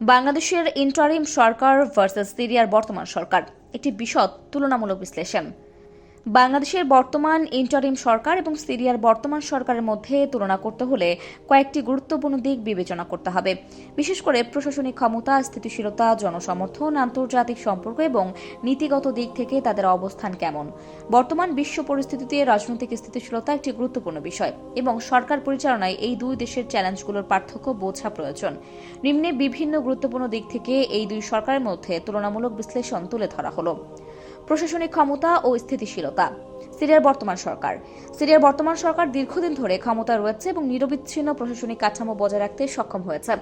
বাংলাদেশের ইন্টারিম সরকার ভার্সেস সিরিয়ার বর্তমান সরকার। একটি বিশদ তুলনামূলক বিশ্লেষণ। বাংলাদেশের বর্তমান ইন্টারিম সরকার এবং সিরিয়ার বর্তমান সরকারের মধ্যে তুলনা করতে হলে কয়েকটি গুরুত্বপূর্ণ দিক বিবেচনা করতে হবে। বিশেষ করে প্রশাসনিক ক্ষমতা, স্থিতিশীলতা, জনসমর্থন, আন্তর্জাতিক সম্পর্ক এবং নীতিগত দিক থেকে তাদের অবস্থান কেমন? বর্তমান বিশ্ব পরিস্থিতিতে রাজনৈতিক স্থিতিশীলতা একটি গুরুত্বপূর্ণ বিষয় এবং সরকার পরিচালনায় এই দুই দেশের চ্যালেঞ্জগুলোর পার্থক্য বোঝা প্রয়োজন। নিম্নে বিভিন্ন গুরুত্বপূর্ণ দিক থেকে এই দুই সরকারের মধ্যে তুলনামূলক বিশ্লেষণ তুলে ধরা হলো। প্রশাসনিক ক্ষমতা ও স্থিতিশীলতা। সিরিয়ার বর্তমান সরকার। সিরিয়ার বর্তমান সরকার দীর্ঘদিন ধরে ক্ষমতা রয়েছে এবং নিরবিচ্ছিন্ন প্রশাসনিক কাঠামো বজায় রাখতে সক্ষম হয়েছে।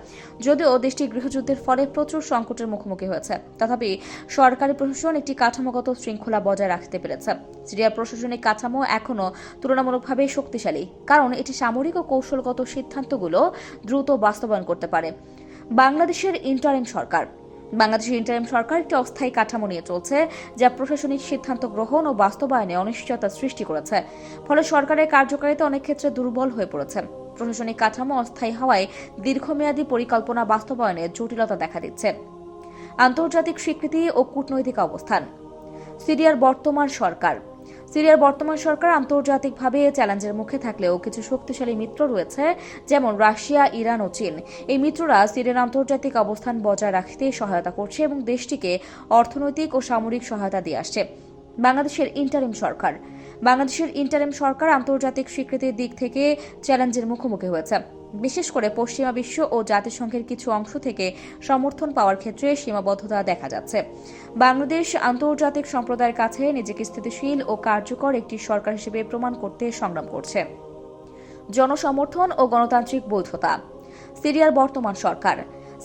যদিও দেশটি গৃহযুদ্ধের ফলে প্রচুর সংকটের মুখোমুখি হয়েছে। তথাপি সরকারি প্রশাসন একটি কাঠামোগত শৃঙ্খলা বজায় রাখতে পেরেছে। সিরিয়ার প্রশাসনিক কাঠামো এখনও তুলনামূলকভাবে শক্তিশালী, কারণ এটি সামরিক ও কৌশলগত সিদ্ধান্তগুলো দ্রুত বাস্তবায়ন করতে পারে। বাংলাদেশের ইন্টারিম সরকার। বাংলাদেশের ইন্টারিম সরকার একটি অস্থায়ী কাঠামো নিয়ে চলছে, যা প্রশাসনিক সিদ্ধান্ত গ্রহণ ও বাস্তবায়নে অনিশ্চয়তা সৃষ্টি করেছে। ফলে সরকারের কার্যকারিতা অনেক ক্ষেত্রে দুর্বল হয়ে পড়েছে। প্রশাসনিক কাঠামো অস্থায়ী হওয়ায় দীর্ঘমেয়াদী পরিকল্পনা বাস্তবায়নে জটিলতা দেখা দিচ্ছে। আন্তর্জাতিক স্বীকৃতি ও কূটনৈতিক অবস্থান। সিরিয়ার বর্তমান সরকার সিরিয়ার বর্তমান সরকার আন্তর্জাতিকভাবে চ্যালেঞ্জের মুখে থাকলেও কিছু শক্তিশালী মিত্র রয়েছে, যেমন রাশিয়া, ইরান ও চীন। এই মিত্ররা সিরিয়ার আন্তর্জাতিক অবস্থান বজায় রাখতে সহায়তা করছে এবং দেশটিকে অর্থনৈতিক ও সামরিক সহায়তা দিয়ে আসছে। বাংলাদেশের ইন্টারিম সরকার। বাংলাদেশের ইন্টারিম সরকার আন্তর্জাতিক স্বীকৃতির দিক থেকে চ্যালেঞ্জের মুখোমুখি হয়েছে। বিশেষ করে পশ্চিমা বিশ্ব ও জাতিসংঘের কিছু অংশ থেকে সমর্থন পাওয়ার ক্ষেত্রে সীমাবদ্ধতা দেখা যাচ্ছে। বাংলাদেশ আন্তর্জাতিক সম্প্রদায়ের কাছে নিজেকে স্থিতিশীল ও কার্যকর একটি সরকার হিসেবে প্রমাণ করতে সংগ্রাম করছে। জনসমর্থন ও গণতান্ত্রিক বৈধতা। সিরিয়ার বর্তমান সরকার।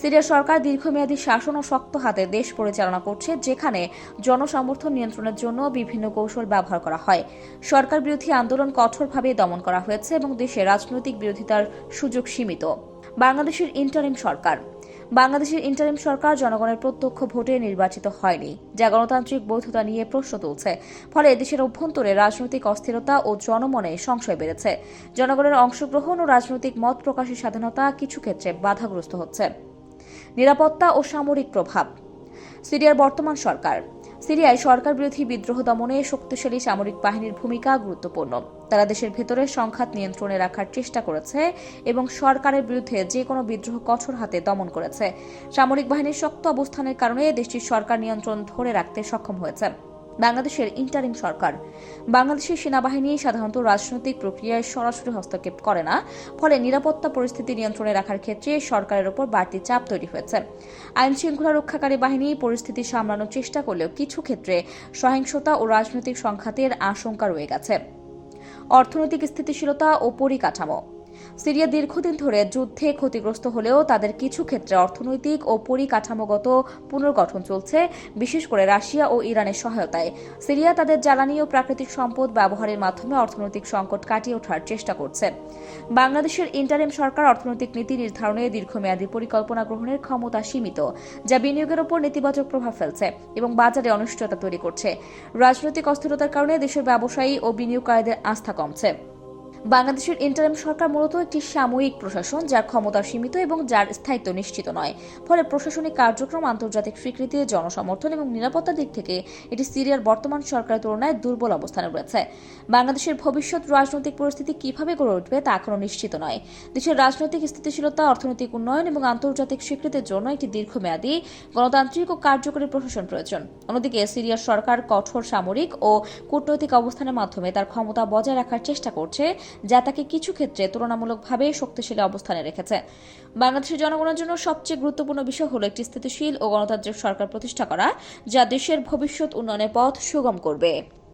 সিরিয়ার সরকার দীর্ঘমেয়াদী শাসন ও শক্ত হাতে দেশ পরিচালনা করছে, যেখানে জনসমর্থন নিয়ন্ত্রণের জন্য বিভিন্ন কৌশল ব্যবহার করা হয়। সরকার বিরোধী আন্দোলন কঠোরভাবে দমন করা হয়েছে এবং দেশে রাজনৈতিক বিরোধিতার সুযোগ সীমিত। বাংলাদেশের ইন্টারিম সরকার। বাংলাদেশের ইন্টারিম সরকার জনগণের প্রত্যক্ষ ভোটে নির্বাচিত হয়নি, যা গণতান্ত্রিক বৈধতা নিয়ে প্রশ্ন তুলছে। ফলে দেশের অভ্যন্তরে রাজনৈতিক অস্থিরতা ও জনমনে সংশয় বেড়েছে। জনগণের অংশগ্রহণ ও রাজনৈতিক মত প্রকাশের স্বাধীনতা কিছু ক্ষেত্রে বাধাগ্রস্ত হচ্ছে। নিরাপত্তা ও সামরিক প্রভাব। সিরিয়ার বর্তমান সরকার। সিরিয়ায় সরকার বিরোধী বিদ্রোহ দমনে শক্তিশালী সামরিক বাহিনীর ভূমিকা গুরুত্বপূর্ণ। তারা দেশের ভেতরে সংঘাত নিয়ন্ত্রণে রাখার চেষ্টা করেছে এবং সরকারের বিরুদ্ধে যে কোনো বিদ্রোহ কঠোর হাতে দমন করেছে। সামরিক বাহিনীর শক্ত অবস্থানের কারণে দেশটির সরকার নিয়ন্ত্রণ ধরে রাখতে সক্ষম হয়েছে। বাংলাদেশের ইন্টারিম সরকার। বাংলাদেশের সেনাবাহিনী সাধারণত রাজনৈতিক প্রক্রিয়ায় সরাসরি হস্তক্ষেপ করে না, ফলে নিরাপত্তা পরিস্থিতি নিয়ন্ত্রণে রাখার ক্ষেত্রে সরকারের ওপর বাড়তি চাপ তৈরি হয়েছে। আইন শৃঙ্খলা রক্ষাকারী বাহিনী পরিস্থিতি সামলানোর চেষ্টা করলেও কিছু ক্ষেত্রে সহিংসতা ও রাজনৈতিক সংঘাতের আশঙ্কা রয়ে গেছে। অর্থনৈতিক স্থিতিশীলতা ও পরিকাঠামো সিরিয়া দীর্ঘদিন ধরে যুদ্ধে ক্ষতিগ্রস্ত হলেও তাদের কিছু ক্ষেত্রে অর্থনৈতিক ও পরিকাঠামোগত পুনর্গঠন চলছে, বিশেষ করে রাশিয়া ও ইরানের সহায়তায়। সিরিয়া তাদের জ্বালানি ও প্রাকৃতিক সম্পদ ব্যবহারের মাধ্যমে অর্থনৈতিক সংকট কাটিয়ে ওঠার চেষ্টা করছে। বাংলাদেশের ইন্টারিম সরকার অর্থনৈতিক নীতি নির্ধারণে দীর্ঘমেয়াদী পরিকল্পনা গ্রহণের ক্ষমতা সীমিত, যা বিনিয়োগের উপর নেতিবাচক প্রভাব ফেলছে এবং বাজারে অনিশ্চয়তা তৈরি করছে। রাজনৈতিক অস্থিরতার কারণে দেশের ব্যবসায়ী ও বিনিয়োগকারীদের আস্থা কমছে। বাংলাদেশের ইন্টারিম সরকার মূলত একটি সাময়িক প্রশাসন, যার ক্ষমতা সীমিত এবং যার স্থায়িত্ব নিশ্চিত নয়। ফলে প্রশাসনিক কার্যক্রম, আন্তর্জাতিক স্বীকৃতি, জনসমর্থন এবং নিরাপত্তার দিক থেকে এটি সিরিয়ার বর্তমান সরকারের তুলনায় দুর্বল অবস্থানে রয়েছে। বাংলাদেশের ভবিষ্যৎ রাজনৈতিক পরিস্থিতি কীভাবে গড়ে উঠবে তা এখনও নিশ্চিত নয়। দেশের রাজনৈতিক স্থিতিশীলতা, অর্থনৈতিক উন্নয়ন এবং আন্তর্জাতিক স্বীকৃতির জন্য একটি দীর্ঘমেয়াদী, গণতান্ত্রিক ও কার্যকরী প্রশাসন প্রয়োজন। অন্যদিকে সিরিয়ার সরকার কঠোর সামরিক ও কূটনৈতিক অবস্থানের মাধ্যমে তার ক্ষমতা বজায় রাখার চেষ্টা করছে যা তাকে কিছু ক্ষেত্রে তুলনামূলকভাবে শক্তিশালী অবস্থানে রেখেছে। বাংলাদেশের জনগণের জন্য সবচেয়ে গুরুত্বপূর্ণ বিষয় হল একটি স্থিতিশীল ও গণতান্ত্রিক সরকার প্রতিষ্ঠা করা, যা দেশের ভবিষ্যৎ উন্নয়নের পথ সুগম করবে।